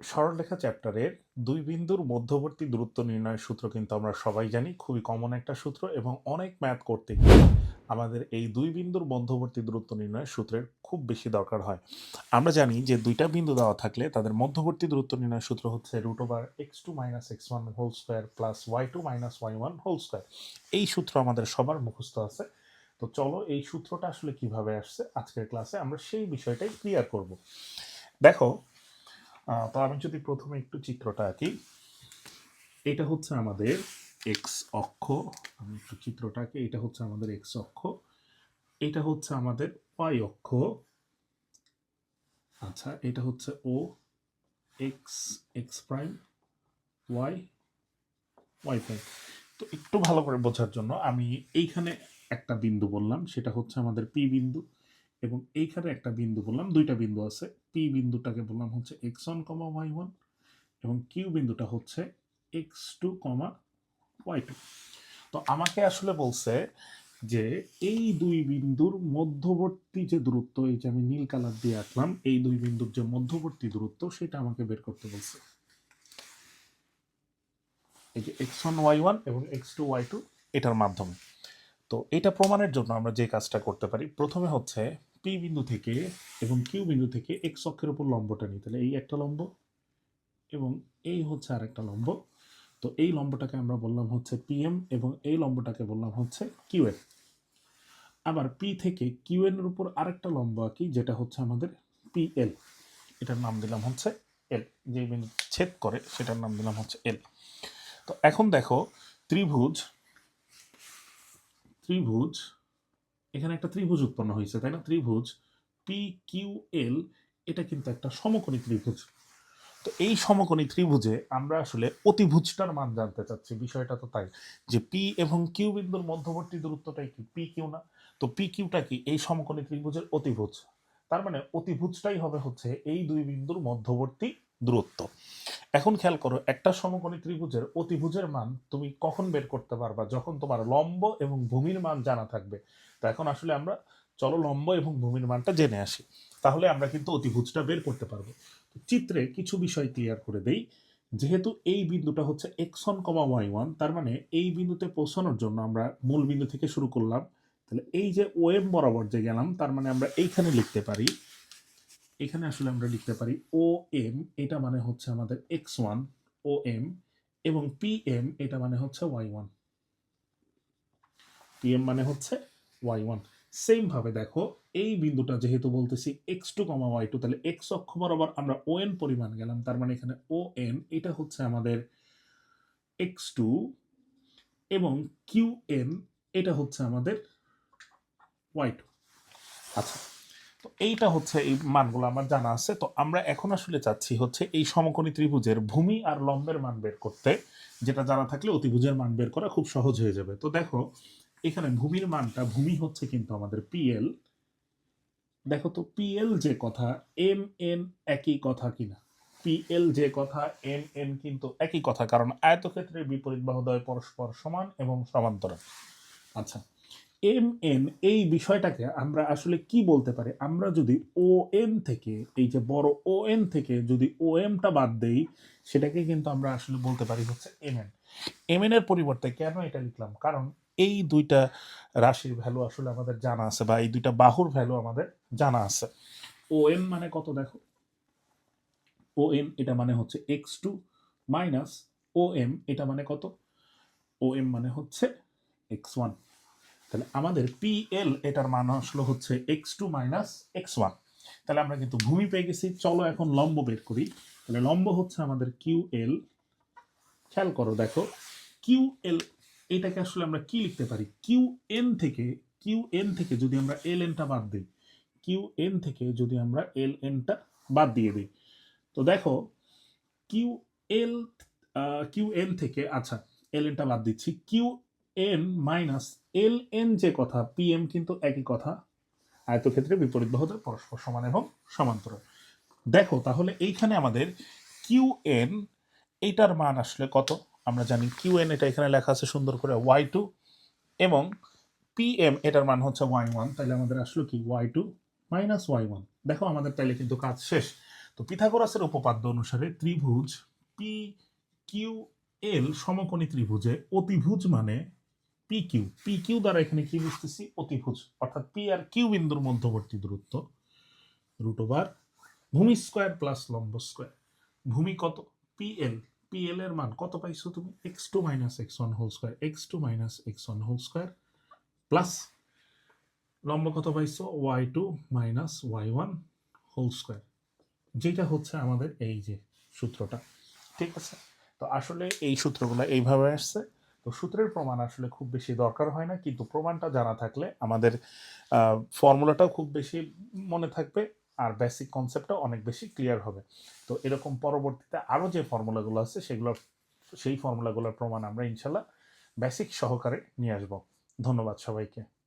সরলরেখা চ্যাপ্টারের দুই বিন্দুর মধ্যবর্তী দূরত্ব নির্ণয়ের সূত্র কিন্তু আমরা সবাই জানি, খুবই কমন একটা সূত্র এবং অনেক ম্যাথ করতে গিয়ে আমাদের এই দুই বিন্দুর মধ্যবর্তী দূরত্ব নির্ণয়ের সূত্রের খুব বেশি দরকার হয়। আমরা জানি যে দুইটা বিন্দু দেওয়া থাকলে তাদের মধ্যবর্তী দূরত্ব নির্ণয়ের সূত্র হচ্ছে root over X two minus X one whole square plus Y two minus Y one whole square এই সূত্র আমাদের সবার মুখস্থ আছে। তো চলো এই সূত্রটা আসলে কীভাবে আসছে আজকের ক্লাসে আমরা সেই বিষয়টাই ক্লিয়ার করব। দেখো তো আমি যদি প্রথমে একটু চিত্রটা আঁকি, এটা হচ্ছে আমাদের এক্স অক্ষ। আমি একটু চিত্রটা আঁকি, এটা হচ্ছে আমাদের এক্স অক্ষ, এটা হচ্ছে আমাদের ওয়াই অক্ষ। আচ্ছা এটা হচ্ছে O X X prime Y Y prime তো একটু ভালো করে বোঝার জন্য আমি এইখানে একটা বিন্দু বললাম, সেটা হচ্ছে আমাদের পি বিন্দু। এবং এইখানে একটা বিন্দু বললাম, দুইটা বিন্দু আছে। পি বিন্দুটাকে বললাম হচ্ছে X one comma Y one এবং কিউ বিন্দুটা হচ্ছে X two comma Y two তো আমাকে আসলে বলছে যে এই দুই বিন্দুর মধ্যবর্তী যে দূরত্ব, এই যে আমি নীল কালার দিয়ে আঁকলাম, এই দুই বিন্দুর যে মধ্যবর্তী দূরত্ব, সেটা আমাকে বের করতে বলছে। এই যে এক্স ওয়ান ওয়াই ওয়ান এবং এক্স টু ওয়াই টু এটার মাধ্যমে। তো এটা প্রমাণের জন্য আমরা যে কাজটা করতে পারি, প্রথমে হচ্ছে পি বিন্দু থেকে এবং কিউ বিন্দু থেকে এক্স অক্ষের উপর লম্বটা নিই তাহলে এই একটা লম্ব এবং এই হচ্ছে আরেকটা লম্ব। তো এই লম্বটাকে আমরা বললাম হচ্ছে পিএম এবং এই লম্বটাকে বললাম হচ্ছে কিউএন আবার পি থেকে কিউএন এর উপর আরেকটা লম্ব আঁকি, যেটা হচ্ছে আমাদের পিএল এটার নাম দিলাম হচ্ছে এল যে বিন্দু ছেদ করে, সেটার নাম দিলাম হচ্ছে এল তো এখন দেখো, ত্রিভুজ ত্রিভুজ এখানে একটা ত্রিভুজ উৎপন্ন হয়েছে, তাই না? ত্রিভুজ পি কিউ এল এটা কিন্তু একটা সমকোণী ত্রিভুজ। তো এই সমকোণী ত্রিভুজে আমরা আসলে অতিভুজটার মান জানতে চাচ্ছি, বিষয়টা তো তাই যে পি এবং কিউ বিন্দুর মধ্যবর্তী দূরত্বটাই কি পি কিউ না? তো পি কিউটা কি এই সমকোণী ত্রিভুজের অতিভুজ? তার মানে অতিভুজটাই হবে হচ্ছে এই দুই বিন্দুর মধ্যবর্তী দূরত্ব। এখন খেয়াল করো, একটা সমকোণী ত্রিভুজের অতিভুজের মান তুমি কখন বের করতে পারবা? যখন তোমার লম্ব এবং ভূমির মান জানা থাকবে তো এখন আসলে আমরা চলো লম্ব এবং ভূমির মানটা জেনে আসি। তাহলে আমরা কিন্তু অতিভুজটা বের করতে পারব। চিত্রে কিছু বিষয় ক্লিয়ার করে দেই। যেহেতু এই বিন্দুটা হচ্ছে X one comma Y one তার মানে এই বিন্দুতে পৌঁছানোর জন্য আমরা মূল বিন্দু থেকে শুরু করলাম। তাহলে এই যে ওএম বরাবর যে গেলাম, তার মানে আমরা এইখানে লিখতে পারি। এখানে আসলে আমরা লিখতে পারি ও এম এটা মানে হচ্ছে আমাদের এক্স ওয়ান ও এম এবং পি এম এটা মানে হচ্ছে ওয়াই ওয়ান পি এম মানে হচ্ছে ওয়াই ওয়ান সেমভাবে দেখো, এই বিন্দুটা যেহেতু বলতেছি X two comma Y two তাহলে এক্স অক্ষ বরাবর আমরা ও এন পরিমাণ গেলাম, তার মানে এখানে ও এন এটা হচ্ছে আমাদের এক্স টু এবং কিউ এন এটা হচ্ছে আমাদের ওয়াই টু আচ্ছা তো এইটা হচ্ছে এই মানগুলো আমার জানা আছে, তো আমরা এখন আসলে চাচ্ছি হচ্ছে এই সমকোণী ত্রিভুজের ভূমি আর লম্বের মান বের করতে, যেটা জানা থাকলে অতিভুজের মান বের করা খুব সহজ হয়ে যাবে। তো দেখো এখানে ভূমির মানটা, ভূমি হচ্ছে কিন্তু আমাদের পিএল দেখো তো পিএল যে কথা এম এন একই কথা কিনা? পিএল যে কথা এম এন কিন্তু একই কথা, কারণ আয়তক্ষেত্রের বিপরীত বাহুদয় পরস্পর সমান এবং সমান্তরাল। আচ্ছা এম এন এই বিষয়টাকে আমরা আসলে কি বলতে পারি? আমরা যদি ও এন থেকে, এই যে বড় ও এন থেকে যদি ও এমটা বাদ দেই, সেটাকে কিন্তু আমরা আসলে বলতে পারি হচ্ছে এম এন এম এন এর পরিবর্তে কেন এটা লিখলাম? কারণ এই দুইটা রাশির ভ্যালু আসলে আমাদের জানা আছে বা এই দুইটা বাহুর ভ্যালু আমাদের জানা আছে। ও এম মানে কত দেখো? ও এম এটা মানে হচ্ছে X two minus O M এটা মানে কত? ও এম মানে হচ্ছে এক্স ওয়ান তাহলে আমাদের পি এল এটার মান আসলে হচ্ছে x two minus x one তাহলে আমরা কিন্তু ভূমি পেয়ে গেছি। চলো এখন লম্ব বের করি। তাহলে লম্ব হচ্ছে আমাদের কিউ এল খেয়াল করো দেখো কিউ এল এটাকে আসলে আমরা কি লিখতে পারি? কিউ এন থেকে কিউ এন থেকে যদি আমরা এল এনটা বাদ দিই কিউ এন থেকে যদি আমরা এল এনটা বাদ দিয়ে দিই। তো দেখো কিউ এল কিউ এন থেকে আচ্ছা এল এনটা বাদ দিচ্ছি। Q N minus L N যে কথা পি এম কিন্তু একই কথা। আয়তক্ষেত্রে বিপরীত বাহুতে পরস্পর সমান এবং সমান্তরাল দেখো, তাহলে এইখানে আমাদের কিউ এন এইটার মান আসলে কত? আমরা জানি কিউ এন এটা এখানে লেখা আছে সুন্দর করে ওয়াই টু এবং পি এম এটার মান হচ্ছে ওয়াই ওয়ান তাহলে আমাদের আসলো কি? Y two minus y one দেখো আমাদের তাইলে কিন্তু কাজ শেষ। তো পিথাগোরাসের উপপাদ্য অনুসারে ত্রিভুজ পি কিউ এল সমকোণী ত্রিভুজে অতিভুজ মানে পি কিউ পি কিউ দ্বারা এখানে কি বুঝতেছি? অতিভুজ। অর্থাৎ পি আর কিউ বিন্দুর মধ্যবর্তী দূরত্ব। রুট ওভার ভূমি স্কোয়ার প্লাস লম্ব স্কোয়ার। ভূমি কত? পি এল পি এল এর মান কত পাইছো তুমি? X two minus x one whole square x two minus x one whole square plus লম্ব কত পাইছো? Y two minus y one whole square যেটা হচ্ছে আমাদের এই যে সূত্রটা, ঠিক আছে? তো আসলে এই সূত্রগুলো এইভাবে আসছে। তো সূত্রের প্রমাণ আসলে খুব বেশি দরকার হয় না, কিন্তু প্রমাণটা জানা থাকলে আমাদের ফর্মুলাটাও খুব বেশি মনে থাকবে। আর বেসিক কনসেপ্টটা অনেক বেশি ক্লিয়ার হবে। তো এরকম পরবর্তীতে আরও যে ফর্মুলাগুলো আছে সেগুলো সেই ফর্মুলাগুলোর প্রমাণ আমরা ইনশাল্লাহ বেসিক সহকারে নিয়ে আসব। ধন্যবাদ সবাইকে।